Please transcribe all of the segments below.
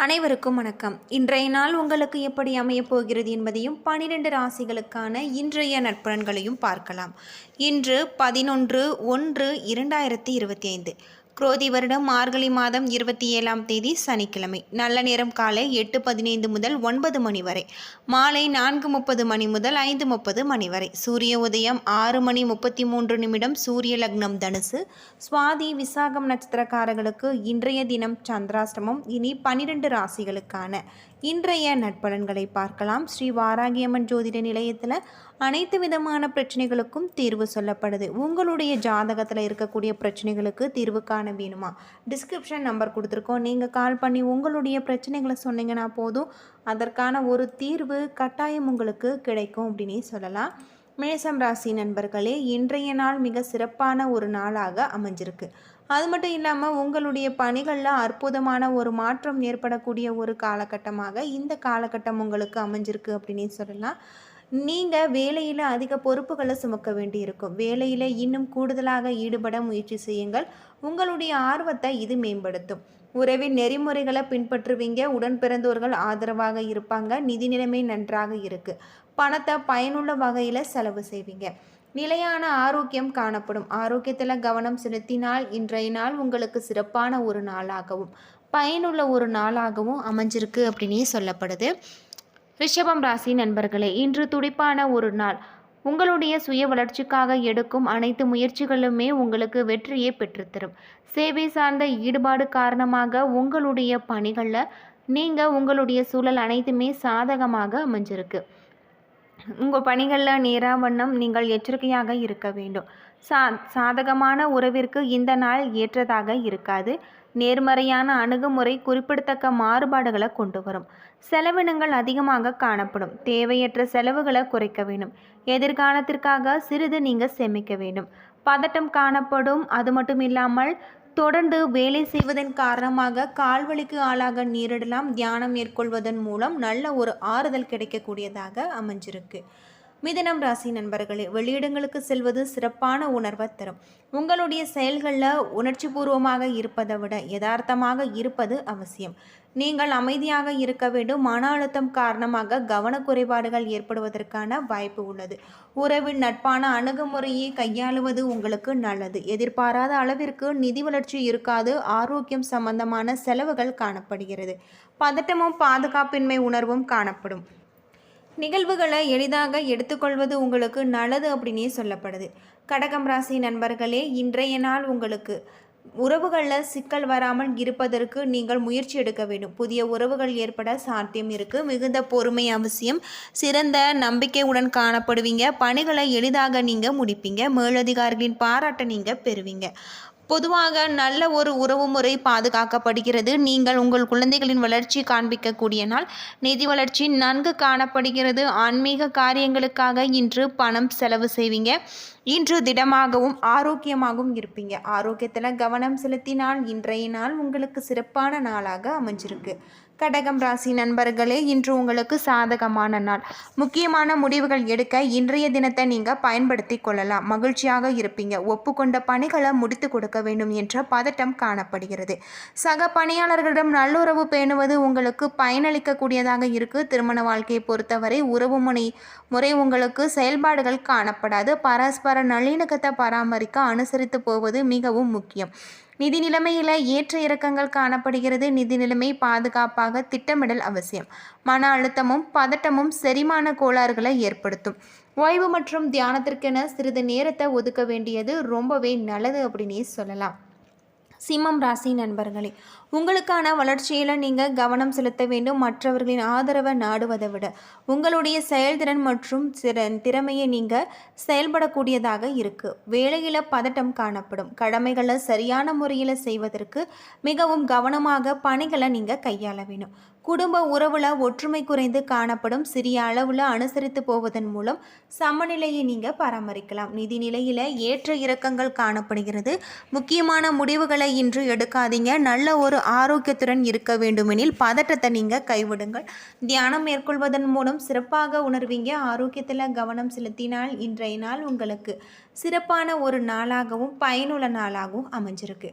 அனைவருக்கும் வணக்கம். இன்றைய நாள் உங்களுக்கு எப்படி அமையப் போகிறது என்பதையும் பனிரெண்டு ராசிகளுக்கான இன்றைய நட்பலன்களையும் பார்க்கலாம். இன்று பதினொன்று ஒன்று இரண்டாயிரத்தி இருபத்தி ஐந்து. குரோதி வருடம் மார்கழி மாதம் இருபத்தி ஏழாம் தேதி சனிக்கிழமை. நல்ல நேரம் காலை எட்டு பதினைந்து முதல் ஒன்பது மணி வரை. மாலை நான்கு முப்பது மணி முதல் ஐந்து முப்பது மணி வரை. சூரிய உதயம் ஆறு மணி முப்பத்தி மூன்று நிமிடம் சூரிய லக்னம் தனுசு. சுவாதி விசாகம் நட்சத்திரக்காரர்களுக்கு இன்றைய தினம் சந்திராஷ்டமம் இனி பனிரெண்டு ராசிகளுக்கான இன்றைய நட்பலன்களை பார்க்கலாம். ஸ்ரீ வாராகியம்மன் ஜோதிட நிலையத்தில் அனைத்து விதமான பிரச்சனைகளுக்கும் தீர்வு சொல்லப்படுது. உங்களுடைய ஜாதகத்தில் இருக்கக்கூடிய பிரச்சனைகளுக்கு தீர்வு காண வேணுமா? டிஸ்கிரிப்ஷன் நம்பர் கொடுத்துருக்கோம். நீங்கள் கால் பண்ணி உங்களுடைய பிரச்சனைகளை சொன்னீங்கன்னா போதும். அதற்கான ஒரு தீர்வு கட்டாயம் உங்களுக்கு கிடைக்கும் அப்படின்னே சொல்லலாம். மேசம் ராசி நண்பர்களே இன்றைய நாள் மிக சிறப்பான ஒரு நாளாக அமைஞ்சிருக்கு. அது மட்டும் இல்லாமல் உங்களுடைய பணிகளில் அற்புதமான ஒரு மாற்றம் ஏற்படக்கூடிய ஒரு காலகட்டமாக இந்த காலகட்டம் உங்களுக்கு அமைஞ்சிருக்கு அப்படின்னே சொல்லலாம். நீங்கள் வேலையில் அதிக பொறுப்புகளை சுமக்க வேண்டியிருக்கும். வேலையில் இன்னும் கூடுதலாக ஈடுபட முயற்சி செய்யுங்கள். உங்களுடைய ஆர்வத்தை இது மேம்படுத்தும். உறவின் நெறிமுறைகளை பின்பற்றுவீங்க. உடன் பிறந்தோர்கள் ஆதரவாக இருப்பாங்க. நிதி நிலைமை நன்றாக இருக்கு. பணத்தை பயனுள்ள வகையில் செலவு செய்வீங்க. நிலையான ஆரோக்கியம் காணப்படும். ஆரோக்கியத்தில் கவனம் செலுத்தினால் இன்றைய நாள் உங்களுக்கு சிறப்பான ஒரு நாளாகவும் பயனுள்ள ஒரு நாளாகவும் அமைஞ்சிருக்கு அப்படின்னே சொல்லப்படுது. ரிஷபம் ராசி நண்பர்களே இன்று துடிப்பான ஒரு நாள். உங்களுடைய சுய வளர்ச்சிக்காக எடுக்கும் அனைத்து முயற்சிகளுமே உங்களுக்கு வெற்றியை பெற்றுத்தரும். சேவை சார்ந்த ஈடுபாடு காரணமாக உங்களுடைய பணிகளில் நீங்கள் உங்களுடைய சூழல் அனைத்துமே சாதகமாக அமைஞ்சிருக்கு. உங்கள் பணிகளில் நேராவண்ணம் நீங்கள் எச்சரிக்கையாக இருக்க வேண்டும். சா சாதகமான உறவிற்கு இந்த நாள் ஏற்றதாக இருக்காது. நேர்மறையான அணுகுமுறை குறிப்பிடத்தக்க மாறுபாடுகளை கொண்டு வரும். செலவினங்கள் அதிகமாக காணப்படும். தேவையற்ற செலவுகளை குறைக்க வேண்டும். எதிர்காலத்திற்காக சிறிது நீங்கள் சேமிக்க வேண்டும். பதட்டம் காணப்படும். அது மட்டும் இல்லாமல் தொடர்ந்து வேலை செய்வதன் காரணமாக கால்வலிக்கு ஆளாக நேரிடலாம் தியானம் மேற்கொள்வதன் மூலம் நல்ல ஒரு ஆறுதல் கிடைக்கக்கூடியதாக அமைஞ்சிருக்கு. மிதனம் ராசி நண்பர்களே வெளியிடங்களுக்கு செல்வது சிறப்பான உணர்வை தரும். உங்களுடைய செயல்களில் உணர்ச்சி பூர்வமாக இருப்பதை விட யதார்த்தமாக இருப்பது அவசியம். நீங்கள் அமைதியாக இருக்க வேண்டும். மன அழுத்தம் காரணமாக கவனக்குறைபாடுகள் ஏற்படுவதற்கான வாய்ப்பு உள்ளது. உறவின் நட்பான அணுகுமுறையை கையாளுவது உங்களுக்கு நல்லது. எதிர்பாராத அளவிற்கு நிதி வளர்ச்சி இருக்காது. ஆரோக்கியம் சம்பந்தமான செலவுகள் காணப்படுகிறது. பதட்டமும் பாதுகாப்பின்மை உணர்வும் காணப்படும். நிகழ்வுகளை எளிதாக எடுத்துக்கொள்வது உங்களுக்கு நல்லது அப்படின்னே சொல்லப்படுது. கடகம் ராசி நண்பர்களே இன்றைய நாள் உங்களுக்கு உறவுகளில் சிக்கல் வராமல் இருப்பதற்கு நீங்கள் முயற்சி எடுக்க வேண்டும். புதிய உறவுகள் ஏற்பட சாத்தியம் இருக்குது மிகுந்த பொறுமை அவசியம். சிறந்த நம்பிக்கையுடன் காணப்படுவீங்க. பணிகளை எளிதாக நீங்கள் முடிப்பீங்க. மேலதிகாரிகளின் பாராட்டை நீங்கள் பெறுவீங்க. பொதுவாக நல்ல ஒரு உறவு முறை பாதுகாக்கப்படுகிறது. நீங்கள் உங்கள் குழந்தைகளின் வளர்ச்சி காண்பிக்கக்கூடிய நாள். நிதி வளர்ச்சி நன்கு காணப்படுகிறது. ஆன்மீக காரியங்களுக்காக இன்று பணம் செலவு செய்வீங்க. இன்று திடமாகவும் ஆரோக்கியமாகவும் இருப்பீங்க. ஆரோக்கியத்தில் கவனம் செலுத்தினால் இன்றைய நாள் உங்களுக்கு சிறப்பான நாளாக அமைஞ்சிருக்கு. கடகம் ராசி நண்பர்களே இன்று உங்களுக்கு சாதகமான நாள். முக்கியமான முடிவுகள் எடுக்க இன்றைய தினத்தை நீங்கள் பயன்படுத்தி கொள்ளலாம். மகிழ்ச்சியாக இருப்பீங்க. ஒப்புக்கொண்ட பணிகளை முடித்து கொடுக்க வேண்டும் என்ற பதட்டம் காணப்படுகிறது. சக பணியாளர்களிடம் நல்லுறவு பேணுவது உங்களுக்கு பயனளிக்கக்கூடியதாக இருக்கு. திருமண வாழ்க்கையை பொறுத்தவரை உறவு முனை முறை உங்களுக்கு செயல்பாடுகள் காணப்படாது. பரஸ்பர நல்லிணக்கத்தை பராமரிக்க அனுசரித்து போவது மிகவும் முக்கியம். நிதி நிலைமையில் ஏற்ற இறக்கங்கள் காணப்படுகிறது. நிதி நிலைமை பாதுகாப்பாக திட்டமிடல் அவசியம். மன அழுத்தமும் பதட்டமும் செரிமான கோளாறுகளை ஏற்படுத்தும். ஓய்வு மற்றும் தியானத்திற்கென சிறிது நேரத்தை ஒதுக்க வேண்டியது ரொம்பவே நல்லது அப்படின்னே சொல்லலாம். சிம்மம் ராசி நண்பர்களே உங்களுக்கான வளர்ச்சியில் நீங்கள் கவனம் செலுத்த வேண்டும். மற்றவர்களின் ஆதரவை நாடுவதை விட உங்களுடைய செயல்திறன் மற்றும் திறமையை நீங்கள் செயல்படக்கூடியதாக இருக்குது வேலையில் பதட்டம் காணப்படும். கடமைகளை சரியான முறையில் செய்வதற்கு மிகவும் கவனமாக பணிகளை நீங்கள் கையாள வேணும் குடும்ப உறவில் ஒற்றுமை குறைந்து காணப்படும் சிறிய அளவில் அனுசரித்து போவதன் மூலம் சமநிலையை நீங்கள் பராமரிக்கலாம். நிதி நிலையில் ஏற்ற இறக்கங்கள் காணப்படுகிறது. முக்கியமான முடிவுகளை இன்று எடுக்காதீங்க. நல்ல ஒரு ஆரோக்கியத்துடன் இருக்க வேண்டுமெனில் பதட்டத்தை நீங்கள் கைவிடுங்கள். தியானம் மேற்கொள்வதன் மூலம் சிறப்பாக உணர்வீங்க. ஆரோக்கியத்தில் கவனம் செலுத்தினால் இன்றைய நாள் உங்களுக்கு சிறப்பான ஒரு நாளாகவும் பயனுள்ள நாளாகவும் அமைஞ்சிருக்கு.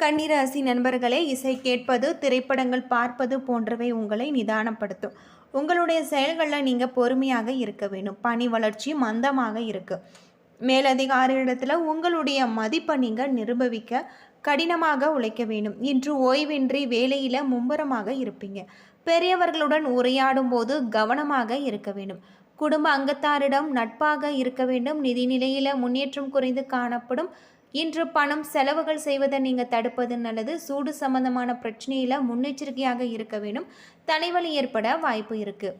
கன்னிராசி நண்பர்களே இசை கேட்பது திரைப்படங்கள் பார்ப்பது போன்றவை உங்களை நிதானப்படுத்தும். உங்களுடைய செயல்களில் நீங்கள் பொறுமையாக இருக்க வேண்டும். பணி வளர்ச்சி மந்தமாக இருக்குது மேலதிகாரியிடத்தில் உங்களுடைய மதிப்பை நீங்கள் நிரூபிக்க கடினமாக உழைக்க வேண்டும். இன்று ஓய்வின்றி வேலையில் மும்பரமாக இருப்பீங்க. பெரியவர்களுடன் உரையாடும் போது கவனமாக இருக்க வேண்டும். குடும்ப அங்கத்தாரிடம் நட்பாக இருக்க வேண்டும். நிதி நிலையில் முன்னேற்றம் குறைந்து காணப்படும் இன்று பணம் செலவுகள் செய்வதை நீங்கள் தடுப்பது நல்லது. சூடு சம்பந்தமான பிரச்சனையில் முன்னெச்சரிக்கையாக இருக்க வேண்டும். தலைவலி ஏற்பட வாய்ப்பு இருக்குது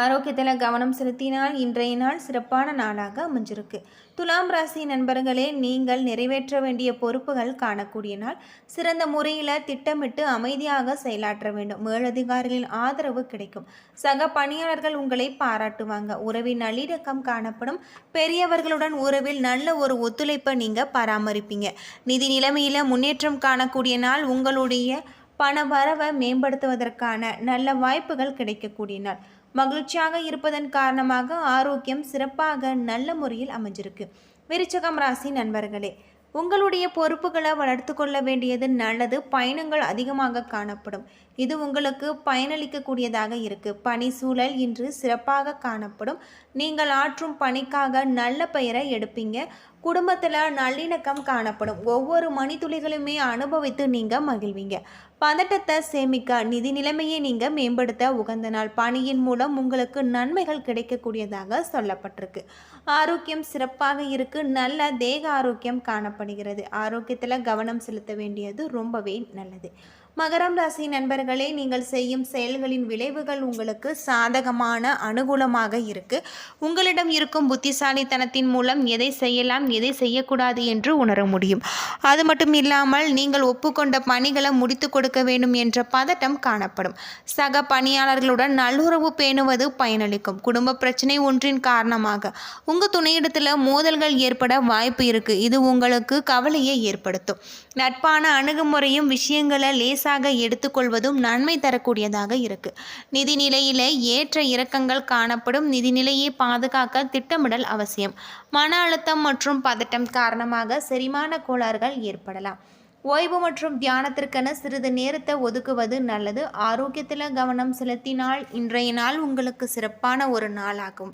ஆரோக்கியத்தில் கவனம் செலுத்தினால் இன்றைய நாள் சிறப்பான நாளாக அமைஞ்சிருக்கு. துலாம் ராசி நண்பர்களே நீங்கள் நிறைவேற்ற வேண்டிய பொறுப்புகள் காணக்கூடிய நாள். சிறந்த முறையில் திட்டமிட்டு அமைதியாக செயலாற்ற வேண்டும். மேலதிகாரிகளின் ஆதரவு கிடைக்கும். சக பணியாளர்கள் உங்களை பாராட்டுவாங்க. உறவின் நல்லிணக்கம் காணப்படும். பெரியவர்களுடன் உறவில் நல்ல ஒரு ஒத்துழைப்பை நீங்கள் பராமரிப்பீங்க. நிதி நிலைமையில் முன்னேற்றம் காணக்கூடிய நாள். உங்களுடைய பண வரவை மேம்படுத்துவதற்கான நல்ல வாய்ப்புகள் கிடைக்கக்கூடிய நாள். மகிழ்ச்சியாக இருப்பதன் காரணமாக ஆரோக்கியம் சிறப்பாக நல்ல முறையில் அமைஞ்சிருக்கு. விருச்சகம் ராசி நண்பர்களே உங்களுடைய பொறுப்புகளை வளர்த்து கொள்ள வேண்டியது நல்லது பயணங்கள் அதிகமாக காணப்படும். இது உங்களுக்கு பயனளிக்கக்கூடியதாக இருக்குது பணி சூழல் இன்று சிறப்பாக காணப்படும். நீங்கள் ஆற்றும் பணிக்காக நல்ல பெயரை எடுப்பீங்க. குடும்பத்தில் நல்லிணக்கம் காணப்படும். ஒவ்வொரு மணித்துளிகளுமே அனுபவித்து நீங்கள் மகிழ்வீங்க. பதட்டத்தை சேமிக்க நிதி நிலைமையை நீங்கள் மேம்படுத்த உகந்த நாள். பணியின் மூலம் உங்களுக்கு நன்மைகள் கிடைக்கக்கூடியதாக சொல்லப்பட்டிருக்கு. ஆரோக்கியம் சிறப்பாக இருக்கு. நல்ல தேக ஆரோக்கியம் காணப்படுகிறது. ஆரோக்கியத்தில் கவனம் செலுத்த வேண்டியது ரொம்பவே நல்லது. மகரம் ராசி நண்பர்களே நீங்கள் செய்யும் செயல்களின் விளைவுகள் உங்களுக்கு சாதகமான அனுகூலமாக இருக்கு. உங்களிடம் இருக்கும் புத்திசாலித்தனத்தின் மூலம் எதை செய்யலாம் எதை செய்யக்கூடாது என்று உணர முடியும். அது மட்டும் இல்லாமல் நீங்கள் ஒப்புக்கொண்ட பணிகளை முடித்து கொடுக்க வேண்டும் என்ற பதட்டம் காணப்படும். சக பணியாளர்களுடன் நல்லுறவு பேணுவது பயனளிக்கும். குடும்ப பிரச்சனை ஒன்றின் காரணமாக உங்கள் துணையிடத்தில் மோதல்கள் ஏற்பட வாய்ப்பு இருக்கு. இது உங்களுக்கு கவலையை ஏற்படுத்தும். நட்பான அணுகுமுறையும் விஷயங்களை லேசாக எடுத்துக்கொள்வதும் நன்மை தரக்கூடியதாக இருக்கு. நிதிநிலையில் ஏற்ற இறக்கங்கள் காணப்படும். நிதிநிலையை பாதுகாக்க திட்டமிடல் அவசியம். மன அழுத்தம் மற்றும் பதட்டம் காரணமாக செரிமான கோளாறுகள் ஏற்படலாம். ஓய்வு மற்றும் தியானத்திற்கென சிறிது நேரத்தை ஒதுக்குவது நல்லது. ஆரோக்கியத்தில் கவனம் செலுத்தினால் இன்றைய நாள் உங்களுக்கு சிறப்பான ஒரு நாளாகும்.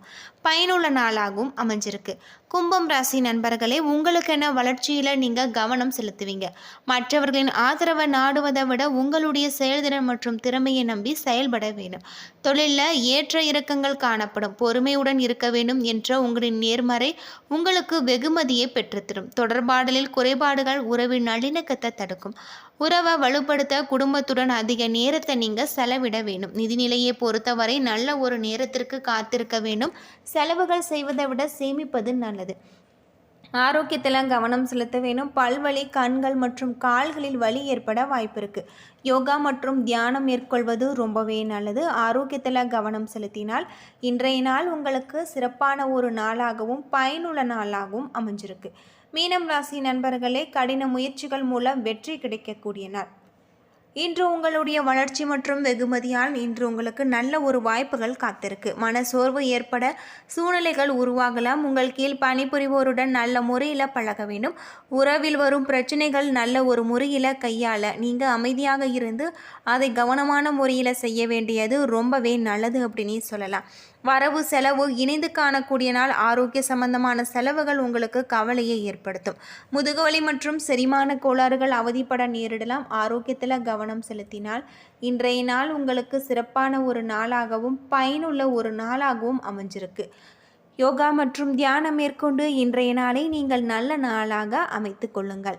பயனுள்ள நாளாகவும் அமைஞ்சிருக்கு. கும்பம் ராசி நண்பர்களே உங்களுக்கென வளர்ச்சியில் நீங்கள் கவனம் செலுத்துவீங்க. மற்றவர்களின் ஆதரவை நாடுவதை விட உங்களுடைய செயல்திறன் மற்றும் திறமையை நம்பி செயல்பட வேண்டும். தொழிலில் ஏற்ற இறக்கங்கள் காணப்படும். பொறுமையுடன் இருக்க வேண்டும் என்ற உங்களின் நேர்மறை உங்களுக்கு வெகுமதியை பெற்றுத்தரும் தொடர்பாடலில் குறைபாடுகள் உறவின் நல்லிணக்கத்தை தடுக்கும். உறவை வலுப்படுத்த குடும்பத்துடன் அதிக நேரத்தை நீங்கள் செலவிட வேண்டும். நிதிநிலையை பொறுத்தவரை நல்ல ஒரு நேரத்திற்கு காத்திருக்க வேண்டும். செலவுகள் செய்வதை விட சேமிப்பது நல்லது. ஆரோக்கியத்தில் கவனம் செலுத்த வேணும் பல்வழி கண்கள் மற்றும் கால்களில் வலி ஏற்பட வாய்ப்பு இருக்குது யோகா மற்றும் தியானம் மேற்கொள்வது ரொம்பவே நல்லது. ஆரோக்கியத்தில் கவனம் செலுத்தினால் இன்றைய நாள் உங்களுக்கு சிறப்பான ஒரு நாளாகவும் பயனுள்ள நாளாகவும் அமைஞ்சிருக்கு. மீனம் ராசி நண்பர்களே கடின முயற்சிகள் மூலம் வெற்றி கிடைக்கக்கூடிய நாள் இன்று உங்களுடைய வளர்ச்சி மற்றும் வெகுமதியால் இன்று உங்களுக்கு நல்ல ஒரு வாய்ப்புகள் காத்திருக்கு. மன சோர்வு ஏற்பட சூழ்நிலைகள் உருவாகலாம். உங்கள் கீழ் பணிபுரிவோருடன் நல்ல முறையில் பழக வேண்டும். உறவில் வரும் பிரச்சனைகள் நல்ல ஒரு முறையில் கையாள நீங்கள் அமைதியாக இருந்து அதை கவனமான முறையில் செய்ய வேண்டியது ரொம்பவே நல்லது அப்படின்னு சொல்லலாம். வரவு செலவு இணைந்து காணக்கூடிய நாள் ஆரோக்கிய சம்பந்தமான செலவுகள் உங்களுக்கு கவலையை ஏற்படுத்தும். முதுகுவலி மற்றும் செரிமான கோளாறுகள் அவதிப்பட நேரிடலாம். ஆரோக்கியத்தில் கவனம் செலுத்தினால் இன்றைய நாள் உங்களுக்கு சிறப்பான ஒரு நாளாகவும் பயனுள்ள ஒரு நாளாகவும் அமைஞ்சிருக்கு. யோகா மற்றும் தியானம் மேற்கொண்டு இன்றைய நாளை நீங்கள் நல்ல நாளாக அமைத்து கொள்ளுங்கள்.